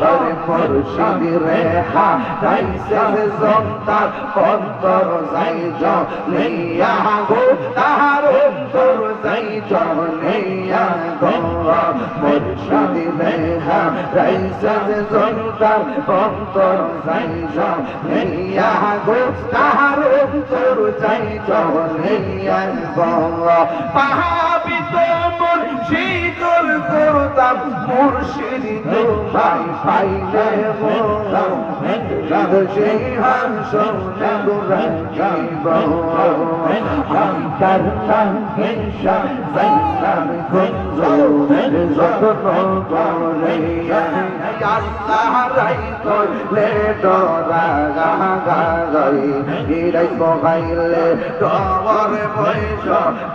তরে মুর্শিদি রেহা রাইসে জন্তার অন্তর যাই জলিয়া গো তাহার অন্তর যাই জলিয়া গো মুর্শিদি রেহা রাইসে জন্তার অন্তর যাই জলিয়া গো তাহার অন্তর যাই জলিয়া মুর্শিদুল করতাম মুর্শিদি ভাই পাইলে মোরা সেই হাংস তার হিংসা সাইলাম গুঞ্জ যতন করে আল্লাহ রাই করলে ডরা গা গা গাই হিরাই বগাইলে ডবর বৈশ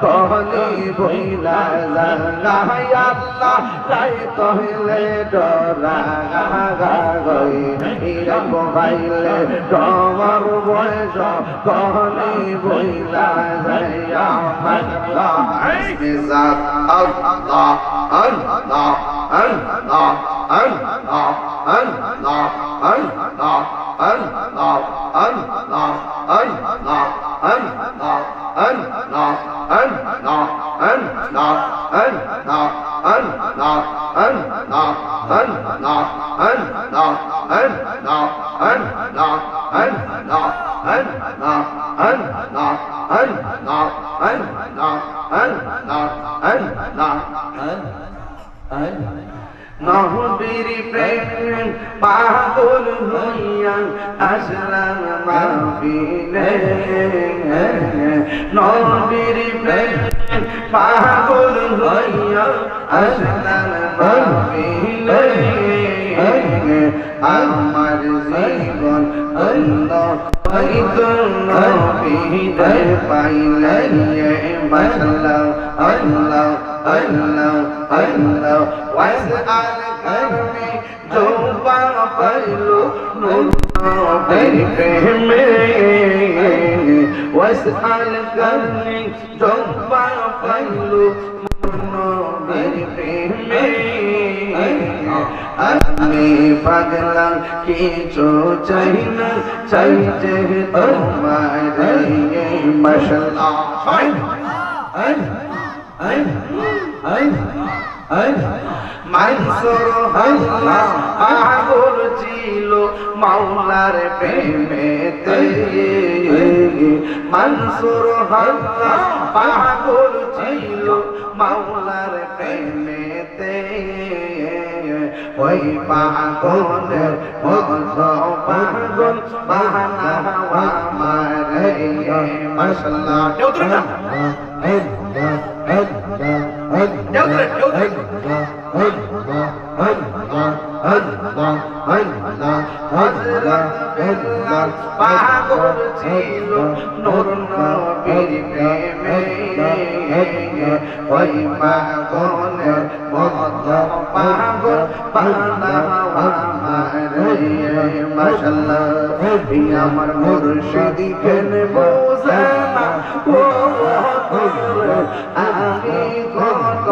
কহনি বইলা জাগাই আল্লাহ রাই কহিলে ডরা গা। গাই হিরাই বগাইলে ডবর বৈশ কহনি বইলা যাইয়া আল্লাহ, বিজাত আল্লাহ আল্লাহ আল্লাহ আল্লাহ আল্লাহ আল্লাহ আল্লাহ আল্লাহ আল্লাহ আল্লাহ আল্লাহ। আল্লাহ আল্লাহ আল্লাহ আল্লাহ আল্লাহ আল্লাহ আল্লাহ আল্লাহ আল্লাহ আল্লাহ আল্লাহ আল্লাহ আল্লাহ আল্লাহ আল্লাহ আল্লাহ নহবীর প্রেম পাগল হইয়া আসলাম মাবিনে নহবীর প্রেম পাগল হইয়া আসলাম আমার জীবন অন্য হৃদয় পাইলে মশলা অন্য অন্য অন্য واسأل قلبي جوبا قلو نور واسألك من جنب قلو আমি পাগলাম কিছু চাই না চাই যে তোমার মশলা মাইসোর হল্লা পাগল ছিল মাওলার প্রেমেতে। মানসুর হাল্লা পাগল ছিল মাওলার প্রেমেতে। ওই পাগলের মতো পাগল বাহানা মারে মশলা। দেখেন বোঝে না, ও আমি কত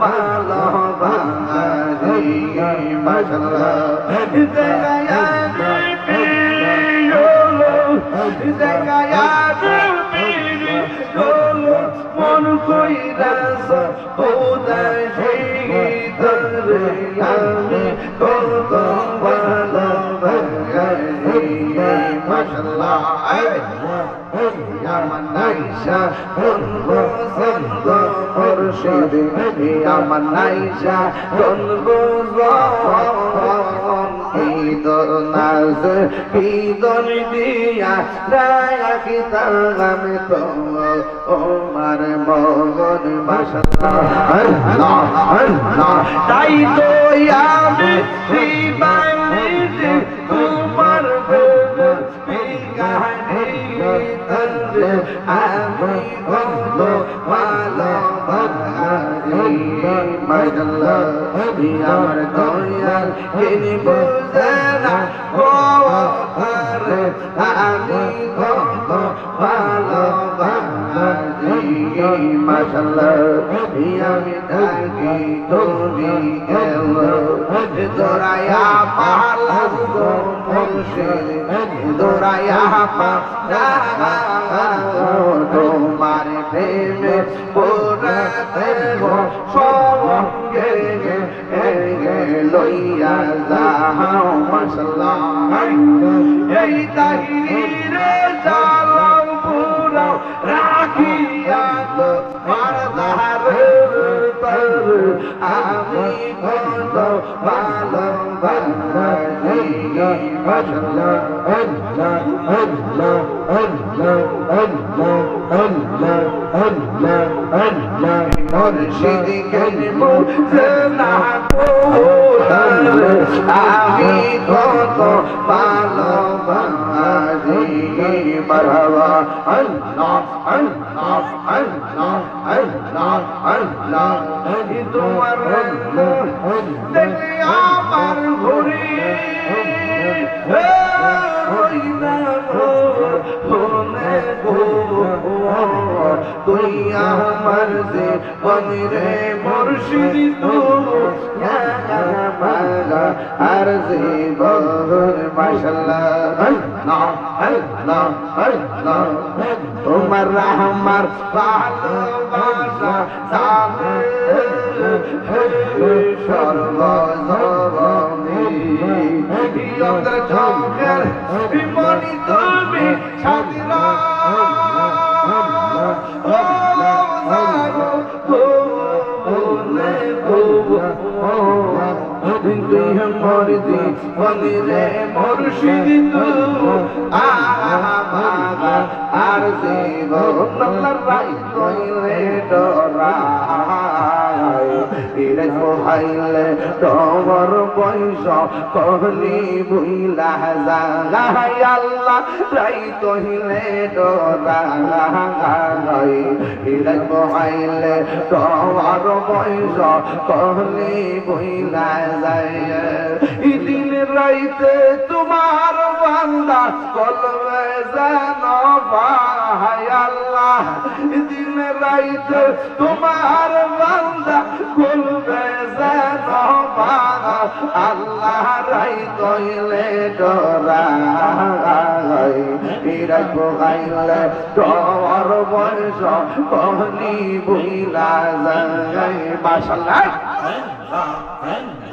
ভালো বাঙালি মশলা দেখায় দেখায় মন কই রাস ও দাই কত মাশাআল্লাহ ইয়া মানাইশা বলব সল্লো মুর্শিদ ইয়া মানাইশা বলব জন ঈদ নাজ ঈদ দিয়া রাখ তার গামে তো ওমার মগন মাশাআল্লাহ তাই তো আমার দয়াল তিনি বুঝে না ও আরে আমি কত ভালো মাশাল্লাহ আমি ডাকি তুমি দোরায়া পালাম দোরায়া পালাম তোমার প্রেমে যাও মাশাল্লাহ এই তাহিরে জালাম পুরা রাখিয়া তো মারদারের তর আমি কত ভালো বানাই মাশাল্লাহ মারহাবা আল্লাহ আল্লাহ আল্লাহ আল্লাহ আল্লাহ তোমার দেখে আমার ঘুরি তুই আমার যে বনিরে মুর্শিদ তু আর যে বহর মাশাল্লাহ। তোমার রহমার ভালোবাসা সাথে সর্বজরমি অন্তর চোখের বিমনি তুমি মোর দি মনিরে মুর্শিদ ইরে কোহাইলে তোমার বয়স কহলি বুইলা যাই আল্লাহ, রাই কইলে ডরাই ইরে কোহাইলে তোমার বয়স কহলি বুইলা যায় দিন রাইতে তোমার বান্দা কলবে যেন দিন রাইতে তোমার বান্দা যেন ভাই আল্লাহ রাই কইলে ডরাই। ইরাই বগাইলে তোর বয়স, কহনি বুইলা যায়। মাশাল্লাহ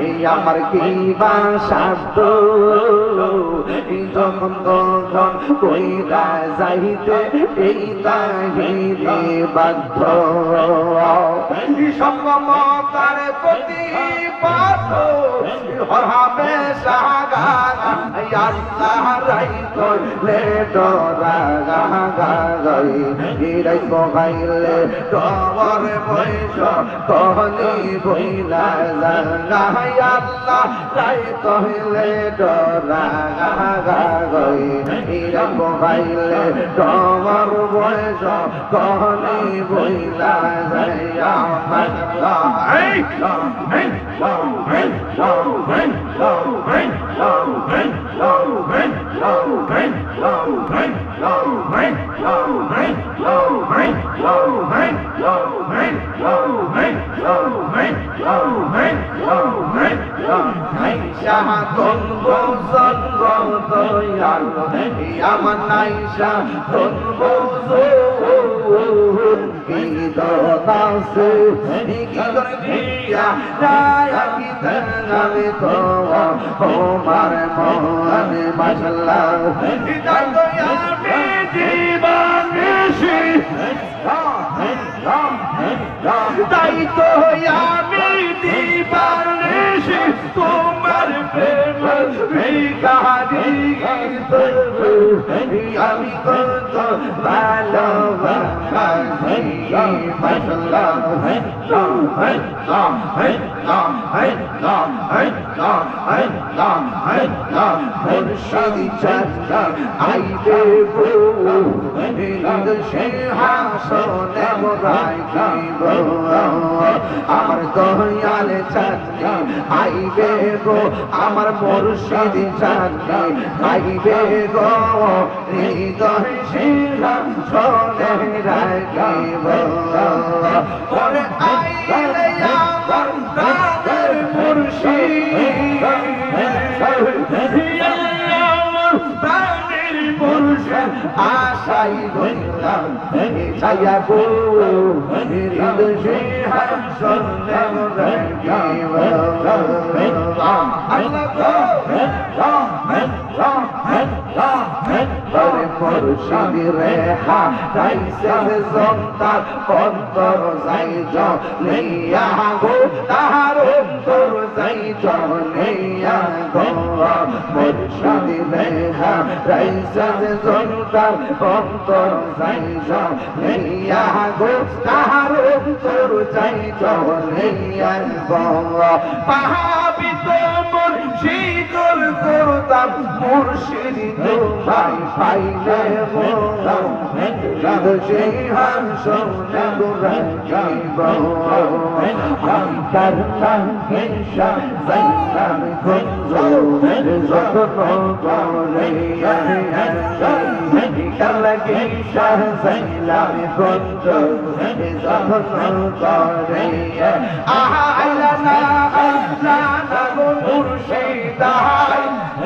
এই আমার কি বা সাধ্য যখন তখন কইরা যাইতে এই তাহিরে বাধ্য। সম্মতার প্রতি বৈশ গাই আল্লাহ রাই কইলে ডরা গাই হিরাই বগাইলে ডবর বৈশ কহলি বইলা যাইয়া মাল্লা এই এই এই শাহাতন পছন্দ দয়াল আমার নাইসা তোর কি দাসে দিয়া রায়া কি তাঙ্গালে তো তোমার মনে তাই তো আমি ভিখারি আমি কত ভালোবাসি চাচা আইবে গো সিংহাসনে মোরাই দিব আমার দয়াল চাচা, আইবে গো আমার মুর্শিদি চাচা আইবে গো হৃদয় সিংহাসনে রাখিব। ওরে আইলে আমার মুর্শিদ। মুর্শিদ। আশাই রইলাম ছায়া গো হৃদয় সিংহাসনে মুর্শিদি রেহা রাইছে জন্তার অন্তর যাই জলিয়া গো, তাহার অন্তর যাই জলিয়া গো। মুর্শিদি রেহা রাইছে জন্তার অন্তর যাই জলিয়া গো, তাহার অন্তর যাই জলিয়া গো। পাহাবিত মুর্শিদুল করতাম মুর্শিদি ভাই পাইলে আহা আল্লাহ আল্লাহ মুর্শিদা সীতা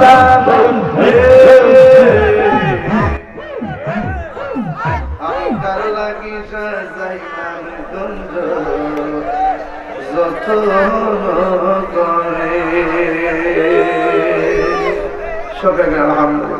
সাধন আমার লাগি সাজাইলাম কুঞ্জ যত সবাই আলহামদুলিল্লাহ